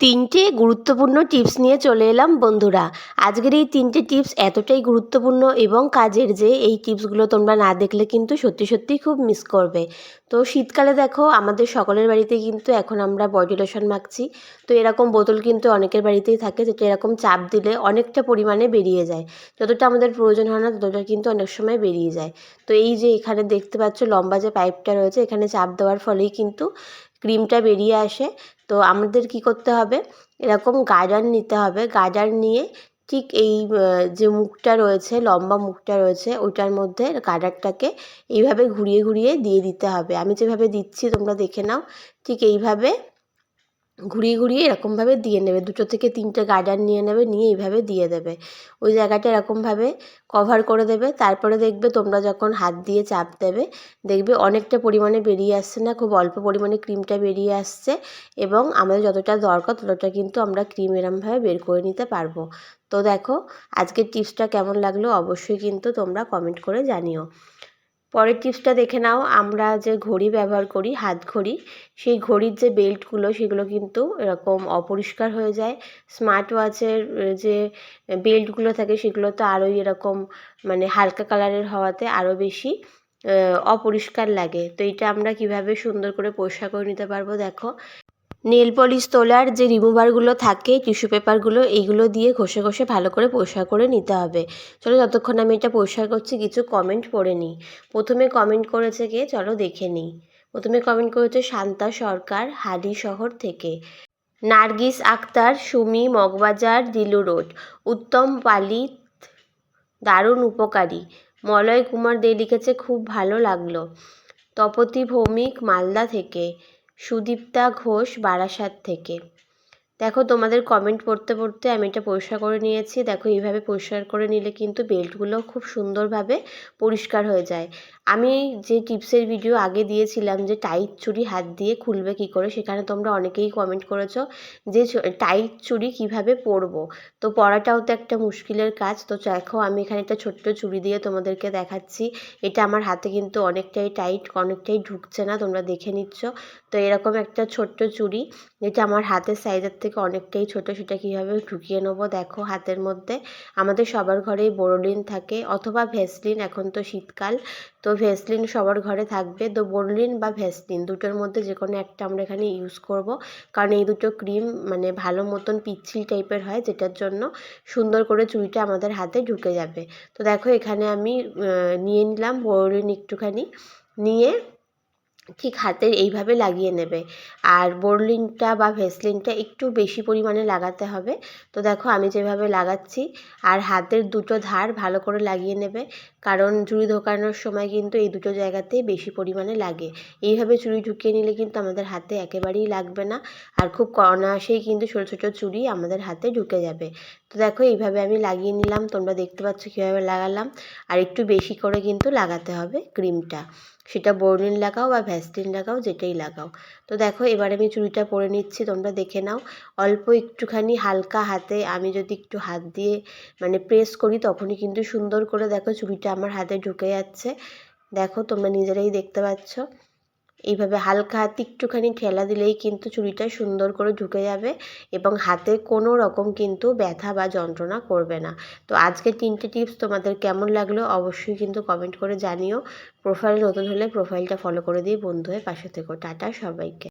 তিনটে গুরুত্বপূর্ণ টিপস নিয়ে চলে এলাম, বন্ধুরা। আজকের এই তিনটে টিপস এতটাই গুরুত্বপূর্ণ এবং কাজের যে এই টিপসগুলো তোমরা না দেখলে কিন্তু সত্যি সত্যিই খুব মিস করবে। তো শীতকালে দেখো, আমাদের সকলের বাড়িতে কিন্তু এখন আমরা বডি লোশন মাখছি। তো এরকম বোতল কিন্তু অনেকের বাড়িতেই থাকে, যেটা এরকম চাপ দিলে অনেকটা পরিমাণে বেরিয়ে যায়। যতটা আমাদের প্রয়োজন হয় না, ততটা কিন্তু অনেক সময় বেরিয়ে যায়। তো এই যে এখানে দেখতে পাচ্ছ, লম্বা যে পাইপটা রয়েছে, এখানে চাপ দেওয়ার ফলেই কিন্তু ক্রিমটা বেরিয়ে আসে। তো আমাদের কি করতে হবে? এরকম গাজার নিতে হবে। গাজার নিয়ে ঠিক এই যে মুখটা রয়েছে, লম্বা মুখটা রয়েছে, ওইটার মধ্যে গাডারটাকে এইভাবে ঘুরিয়ে ঘুরিয়ে দিয়ে দিতে হবে। আমি যেভাবে দিচ্ছি তোমরা দেখে নাও। ঠিক এইভাবে ঘুরিয়ে ঘুরিয়ে এরকমভাবে দিয়ে নেবে। দুটো থেকে তিনটে গার্ডার নিয়ে নেবে, নিয়ে এইভাবে দিয়ে দেবে। ওই জায়গাটা এরকমভাবে কভার করে দেবে। তারপরে দেখবে তোমরা যখন হাত দিয়ে চাপ দেবে, দেখবে অনেকটা পরিমাণে বেরিয়ে আসছে না? খুব অল্প পরিমাণে ক্রিমটা বেরিয়ে আসছে এবং আমাদের যতটা দরকার ততটা কিন্তু আমরা ক্রিম এরমভাবে বের করে নিতে পারব। তো দেখো, আজকের টিপসটা কেমন লাগল অবশ্যই কিন্তু তোমরা কমেন্ট করে জানিও। পরের টিপসটা দেখে নাও। আমরা যে ঘড়ি ব্যবহার করি, হাত ঘড়ি, সেই ঘড়ির যে বেল্টগুলো, সেগুলো কিন্তু এরকম অপরিষ্কার হয়ে যায়। স্মার্ট ওয়াচের যে বেল্টগুলো থাকে, সেগুলো তো আরোই এরকম মানে হালকা কালারের হওয়াতে আরও বেশি অপরিষ্কার লাগে। তো এটা আমরা কীভাবে সুন্দর করে পরিষ্কার করে নিতে পারব, দেখো। নেল পলিশ তোলার যে রিমুভারগুলো থাকে, টিস্যু পেপারগুলো এইগুলো দিয়ে ঘষে ঘষে ভালো করে পরিষ্কার করে নিতে হবে। চলো যতক্ষণ আমি এটা পরিষ্কার করছি, কিছু কমেন্ট পড়ে নিই। প্রথমে কমেন্ট করেছে কে? চলো দেখে নিই। প্রথমে কমেন্ট করেছে শান্তা সরকার, হালি শহর থেকে। নার্গিস আক্তার, সুমি মগবাজার, দিলু রোড। উত্তম পালিত, দারুণ উপকারী। মলয় কুমার দে লিখেছে, খুব ভালো লাগল। তপতি ভৌমিক, মালদা থেকে। সুদীপ্তা ঘোষ বারাসাত থেকে। দেখো, তোমাদের কমেন্ট পড়তে পড়তে আমি এটা পরিষ্কার করে নিয়েছি। দেখো, এইভাবে পরিষ্কার করে নিলে কিন্তু বেল্টগুলো খুব সুন্দরভাবে পরিষ্কার হয়ে যায়। আমি যে টিপসের ভিডিও আগে দিয়েছিলাম যে টাইট চুড়ি হাত দিয়ে খুলবে কি করে, সেখানে তোমরা অনেকেই কমেন্ট করেছ যে টাইট চুড়ি কীভাবে পরবো? তো পরাটাও তো একটা মুশকিলের কাজ। তো দেখো, আমি এখানে একটা ছোট্ট চুড়ি দিয়ে তোমাদেরকে দেখাচ্ছি। এটা আমার হাতে কিন্তু অনেকটাই টাইট অনেকটাই ঢুকছে না, তোমরা দেখে নিচ্ছ। তো এরকম একটা ছোট্ট চুড়ি যেটা আমার হাতের সাইজের থেকে অনেকটাই ছোটো, সেটা কীভাবে ঢুকিয়ে নেব? দেখো, হাতের মধ্যে আমাদের সবার ঘরেই বোরোলিন থাকে, অথবা ভেসলিন, এখন তো শীতকাল। তো ভেসলিন সবার ঘরে থাকবে। তো বোরলিন বা ভেসলিন দুটোর মধ্যে যে কোনো একটা আমরা এখানে ইউজ করব। কারণ এই দুটো ক্রিম মানে ভালো মতন পিচ্ছিল টাইপের হয়, যেটার জন্য সুন্দর করে চুড়িটা আমাদের হাতে ঢুকে যাবে। তো দেখো, এখানে আমি নিয়ে নিলাম বোরলিন একটুখানি। নিয়ে ঠিক হাতে এইভাবে লাগিয়ে নেবে। আর বোরলিনটা বা ভেসলিনটা একটু বেশি পরিমাণে লাগাতে হবে। তো দেখো আমি যেভাবে লাগাচ্ছি, আর হাতের দুটো ধার ভালো করে লাগিয়ে নেবে, কারণ চুড়ি ঢোকানোর সময় কিন্তু এই দুটো জায়গাতেই বেশি পরিমাণে লাগে। এইভাবে চুড়ি ঢুকিয়ে নিলে কিন্তু আমাদের হাতে একেবারেই লাগবে না, আর খুব অনায়াসেই কিন্তু ছোটো ছোটো চুড়ি আমাদের হাতে ঢুকে যাবে। তো দেখো, এইভাবে আমি লাগিয়ে নিলাম। তোমরা দেখতে পাচ্ছ কীভাবে লাগালাম। আর একটু বেশি করে কিন্তু লাগাতে হবে ক্রিমটা। সেটা বোরলিন লাগাও বা ভ্যাসলিন লাগাও, যেটাই লাগাও। তো দেখো, এবার আমি চুড়িটা পরে নিচ্ছি, তোমরা দেখে নাও। অল্প একটুখানি হালকা হাতে আমি যদি একটু হাত দিয়ে মানে প্রেস করি, তখনই কিন্তু সুন্দর করে দেখো চুড়িটা আমার হাতে ঢুকে যাচ্ছে। দেখো, তোমরা নিজেরাই দেখতে পাচ্ছ। এইভাবে হালকা হাতে একটুখানি ঠেলা দিলেই কিন্তু চুড়িটা সুন্দর করে ঢুকে যাবে এবং হাতে কোনো রকম কিন্তু ব্যথা বা যন্ত্রণা করবে না। তো আজকে তিনটে টিপস তোমাদের কেমন লাগল অবশ্যই কিন্তু কমেন্ট করে জানিও। প্রোফাইল নতুন হলে প্রোফাইলটা ফলো করে দিয়ে বন্ধু হয়ে পাশে থেকো। টাটা সবাইকে।